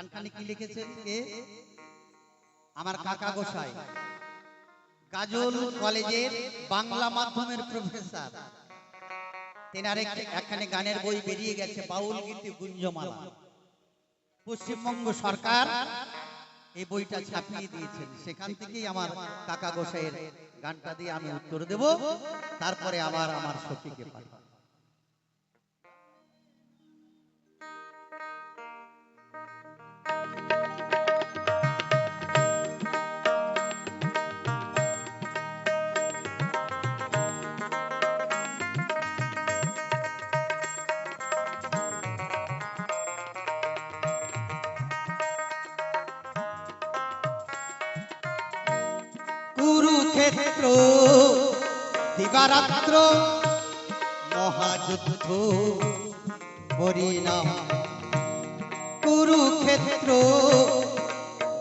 গানখানি কি লিখেছেন কে? আমার কাকা গোসাই। গাজল কলেজের বাংলা মাধ্যমের প্রফেসর। তেনার একখানে গানের বই বেরিয়ে গেছে, বাউল গীতি গুঞ্জমালা। পশ্চিমবঙ্গ সরকার এই বইটা ছাপিয়ে দিয়েছেন। সেখান থেকেই আমার কাকা গোসাইয়ের গানটা দিয়ে আমি উত্তর দেব। তারপরে আবার আমার সখীকে পাঠাবো। কুরুক্ষেত্র দিবারাত্র মহাযুদ্ধ হরিনাম। কুরুক্ষেত্র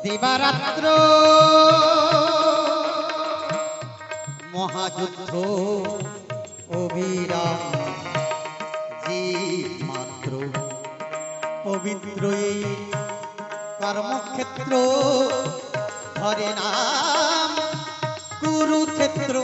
দিবারাত্র মহাযুদ্ধ অবিরাম। জীব মাত্র পবিত্র কর্মক্ষেত্র হরে নাম কুরুক্ষেত্র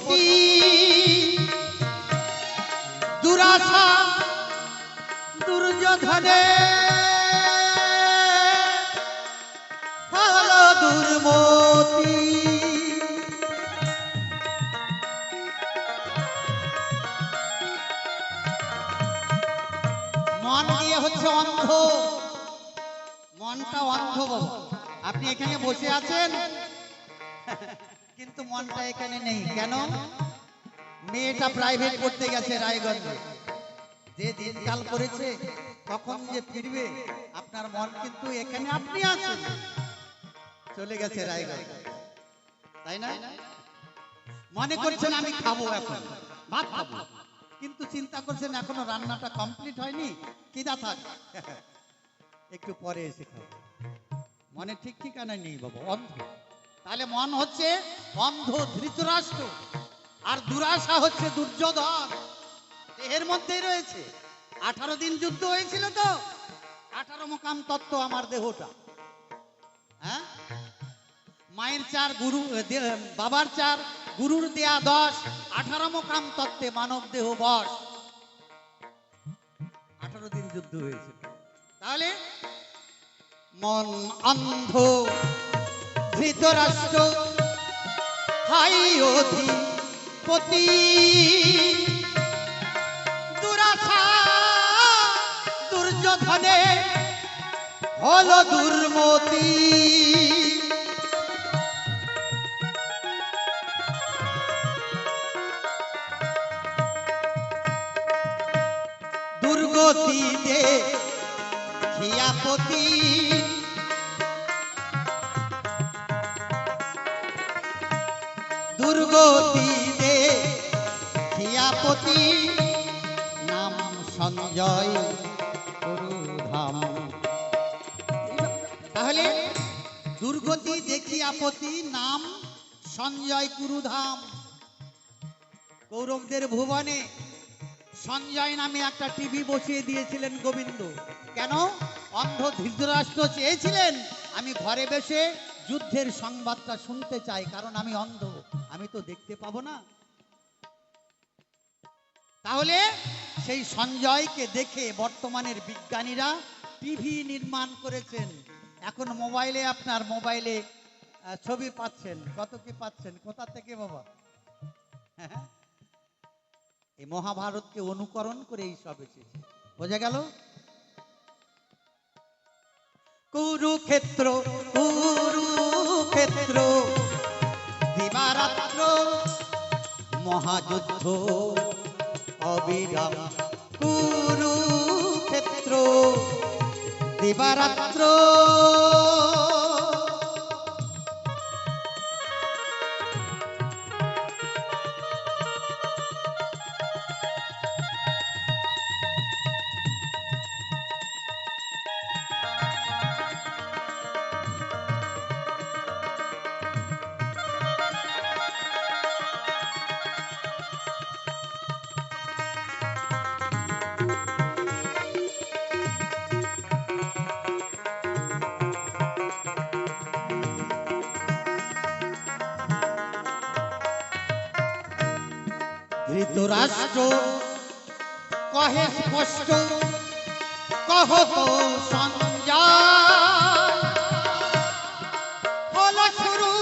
অধিপতি দুরাশা দুর্যোধনে। দুর্মতি। মন দিয়ে হচ্ছে অন্ধ। মনটা অন্ধ আপনি এখানে বসে আছেন? কিন্তু মনটা এখানে নেই। কেন? মেয়েটা প্রাইভেট পড়তে গেছে রায়গঞ্জে। যে দিনকাল করেছে কখন যে ফিরবে আপনার মন কিন্তু এখানে আপনি আছেন। চলে গেছে রায়গঞ্জ। তাই না? মনে করছেন আমি খাব এখন। ভাত খাব। কিন্তু চিন্তা করছেন এখনও রান্নাটা কমপ্লিট হয়নি? কিদা থাক। একটু পরে এসে খাব। মনে ঠিক ঠিকানা নেই বাবা অন্ধ। তাহলে মন হচ্ছে অন্ধ ধৃতরাষ্ট্র, আর দুরাশা হচ্ছে দুর্যোধন। দেহের মধ্যেই রয়েছে। আঠারো দিন যুদ্ধ হয়েছিল তো, আঠারো মোকাম তত্ত্ব আমার দেহটা। হ্যাঁ? মায়ের চার গুরু বাবার চার গুরুর দেয়া দশ, আঠারো মোকাম তত্ত্বে মানব দেহ বস আঠারো দিন যুদ্ধ হয়েছিল। তাহলে মন অন্ধ। ধৃতরাষ্ট্র হাই অধিপতি। দুরাশা দুর্যোধনে হল দুর্মতি। দুর্গতিতে খিয়াপতি। খিয়াপতি নাম সঞ্জয় তাহলে দুর্গতি দেখিয়াপতি নাম সঞ্জয় কুরুধাম কৌরবদের ভুবনে সঞ্জয় নামে একটা টিভি বসিয়ে দিয়েছিলেন গোবিন্দ। কেন? অন্ধ ধৃতরাষ্ট্র চেয়েছিলেন, আমি ঘরে বসে যুদ্ধের সংবাদটা শুনতে চাই, কারণ আমি অন্ধ। আমি তো দেখতে পাবো না। তাহলে সেই সঞ্জয়কে দেখে বর্তমানের বিজ্ঞানীরা টিভি নির্মাণ করেছেন। এখন মোবাইলে আপনার মোবাইলে ছবি পাচ্ছেন। কত কি পাচ্ছেন? কোথা থেকে বাবা? এই মহাভারতকে অনুকরণ করে এই সব এসেছে। বোঝা গেল? কুরুক্ষেত্র মহাযুদ্ধ অবিরাম কুরুক্ষেত্র দিবারাত্র। ধৃতরাষ্ট্র কহে স্পষ্ট কহ সঞ্জয় হল শুরু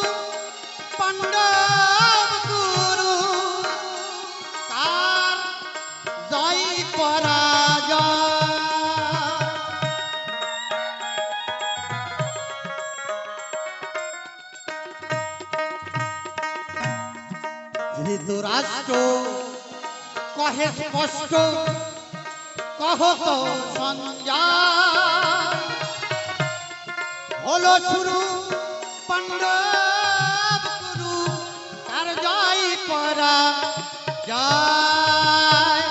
পাণ্ডব গুরু তার জয় পরাজয়। কহে স্পষ্ট কহ তো সঞ্জয় হলো শুরু পাণ্ডব গুরু, তার জয় জয়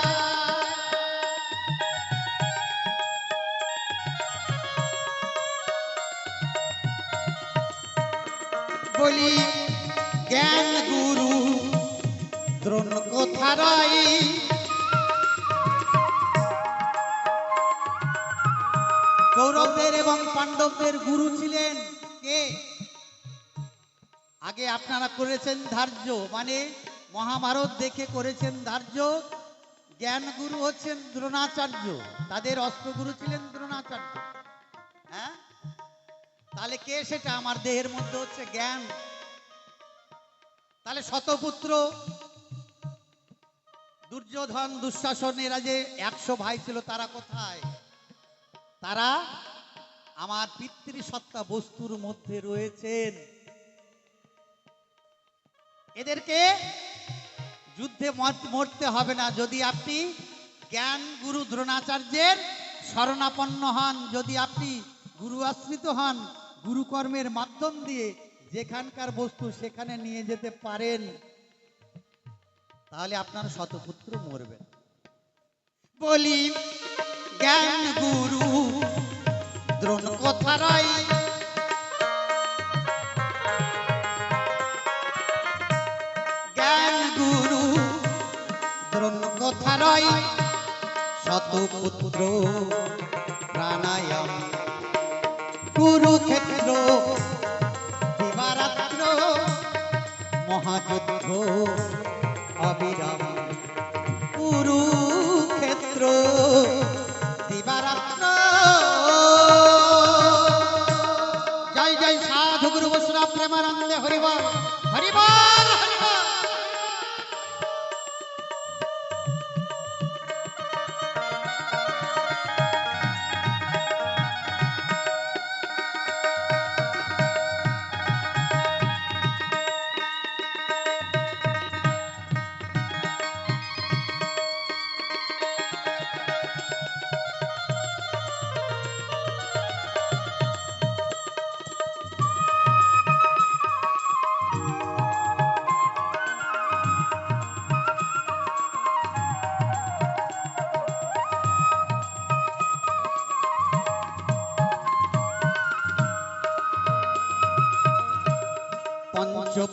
বলি, জ্ঞান গুরু দ্রোণ কোথারাই কৌরবদের এবং পাণ্ডবদের গুরু ছিলেন কে? আগে আপনারা করেছেন ধার্য মানে মহাভারত দেখে করেছেন ধার্য, জ্ঞান গুরু হচ্ছেন দ্রোণাচার্য, তাদের অস্ত্রগুরু ছিলেন দ্রোণাচার্য। হ্যাঁ? তাহলে কে সেটা? আমার দেহের মধ্যে হচ্ছে জ্ঞান। তাহলে শতপুত্র দুর্যোধন দুঃশাসনেরা যে একশো ভাই ছিল, তারা কোথায়? তারা আমার পিতৃসত্তা বস্তুর মধ্যে রয়েছেন। এদেরকে যুদ্ধে মরতে হবে না। যদি আপনি জ্ঞান গুরু দ্রোণাচার্যের শরণাপন্ন হন, যদি আপনি গুরু আশ্রিত হন, গুরুকর্মের মাধ্যম দিয়ে যেখানকার বস্তু সেখানে নিয়ে যেতে পারেন। তাহলে আপনার শতপুত্র মরবেন বলি, জ্ঞান গুরু, দ্রোণ কথারাই জ্ঞান গুরু, দ্রোণ কথারাই শতপুত্র প্রাণায়াম। কুরুক্ষেত্র দিবারাত্র মহাযুদ্ধ। অবিরাম। কুরুক্ষেত্র দিবারাত্র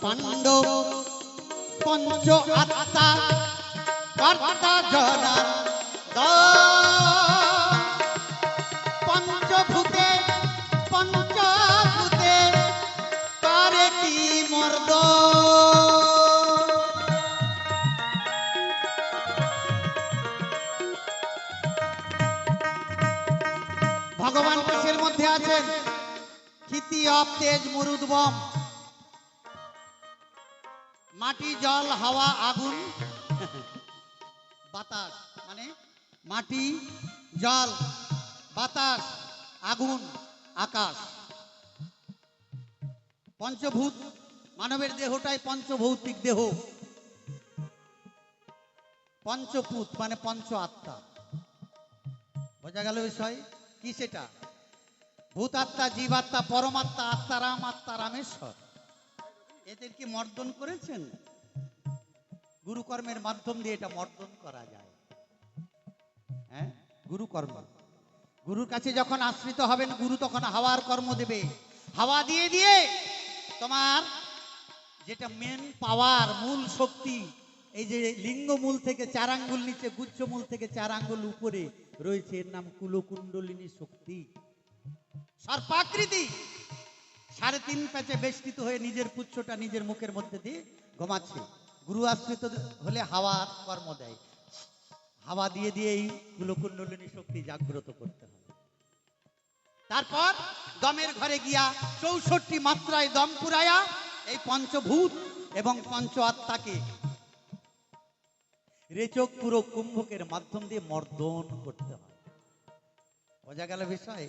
পাণ্ডব পঞ্চ আত্মা কর্তা জনা পঞ্চভূতে হাওয়া, আগুন, বাতাস মানে মাটি, জল, বাতাস, আগুন, আকাশ। পঞ্চভূত, মানবের দেহটাই পঞ্চভৌতিক দেহ। পঞ্চভূত মানে পঞ্চ আত্মা। বোঝা গেল বিষয়? কি সেটা? ভূত আত্মা জীবাত্মা পরমাত্মা আত্মারাম আত্মা রামেশ্বর। এদেরকে মর্দন করেছেন? গুরুকর্মের মাধ্যম দিয়ে এটা মর্দন করা যায়। হ্যাঁ? গুরুকর্ম। গুরুর কাছে যখন আশ্রিত হবেন, গুরু তখন হাওয়ার কর্ম দেবে। হাওয়া দিয়ে দিয়ে তোমার যেটা মেন পাওয়ার মূল শক্তি, এই যে লিঙ্গ মূল থেকে চার আঙ্গুল নিচে, গুচ্ছ মূল থেকে চার আঙ্গুল উপরে রয়েছে, এর নাম কুলকুণ্ডলিনী শক্তি। সর্পাকৃতি! সাড়ে তিন প্যাচে বেষ্টিত হয়ে নিজের পুচ্ছটা নিজের মুখের মধ্যে দিয়ে ঘুমাচ্ছে। গুরু আশ্রিত হলে হাওয়ার কর্ম দেয়। হাওয়া দিয়ে দিয়েই কুলকুণ্ডলিনী শক্তি জাগ্রত করতে হবে। তারপর দমের ঘরে গিয়া চৌষট্টি মাত্রায় দম পুরায়া এই পঞ্চভূত এবং পঞ্চ আত্মাকে রেচক পুরো কুম্ভকের মাধ্যম দিয়ে মর্দন করতে হয়। বোঝা গেল বিষয়?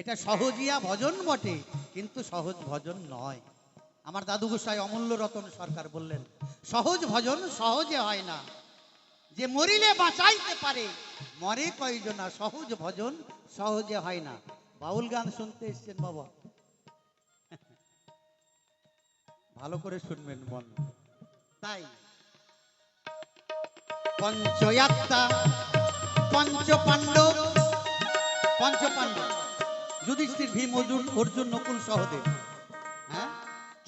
এটা সহজিয়া ভজন বটে, কিন্তু সহজ ভজন নয়। আমার দাদু গোসাই অমূল্য রতন সরকার বললেন, সহজ ভজন সহজে হয় না। যে মরিলে বাঁচাইতে পারে, মরে কয়জনা সহজ ভজন সহজে হয় না। বাউল গান শুনতে এসছেন বাবা। ভালো করে শুনবেন মন। তাই পঞ্চয়াত্মা পঞ্চ পাণ্ডব পঞ্চ পাণ্ডব যুধিষ্ঠির ভীম অর্জুন অর্জুন নকুল সহদেব।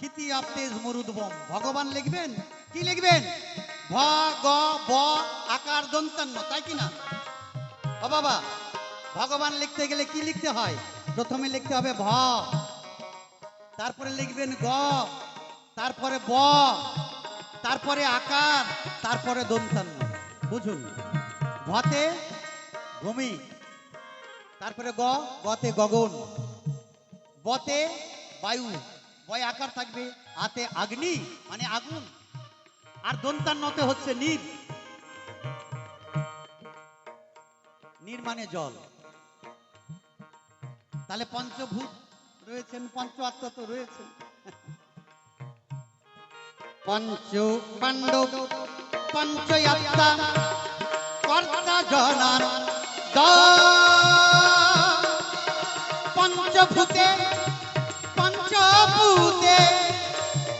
ক্ষিতি আপতেজ মরুদবম ভগবান লিখবেন? কি লিখবেন? ভ, গ, ব, আকার, দন্তান্ন, তাই কি না? ও বাবা, ভগবান লিখতে গেলে কি লিখতে হয়? প্রথমে লিখতে হবে ভ। তারপরে লিখবেন গ। তারপরে ব। তারপরে আকার, তারপরে দন্তান্ন। বুঝুন। ভতে ভূমি, তারপরে গ, গতে গগন। বতে বায়ু। বয় আকার থাকবে আতে আগ্নি মানে আগুন। আর দন্তান্নতে হচ্ছে নীর। নীর মানে জল। তাহলে পঞ্চভূত রয়েছেন, পঞ্চ আত্মা তো রয়েছেন। পঞ্চ পাণ্ডব আত্মা, কর্তা জনান পঞ্চভূতে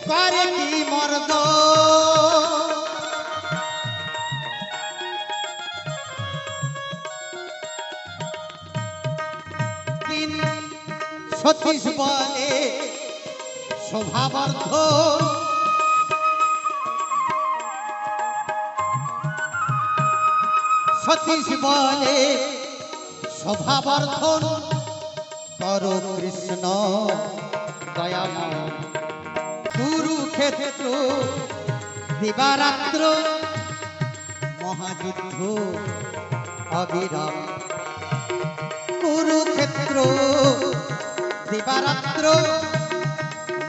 করে কি মর্দ? সতীশ বলে শোভাবর্ধ সতীশ বলে শোভাবর্ধন। কর কৃষ্ণ দয়াময়। কুরুক্ষেত্র দিবারাত্র মহাযুদ্ধ অবিরাম। কুরুক্ষেত্র দিবারাত্র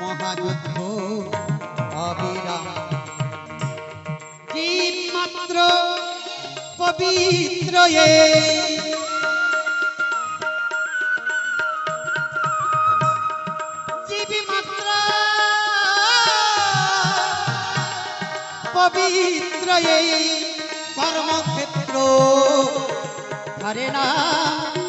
মহাযুদ্ধ অবিরাম। জীব মাত্র পবিত্র পবিত্র এই কর্মক্ষেত্র। হরে না কুরুক্ষেত্র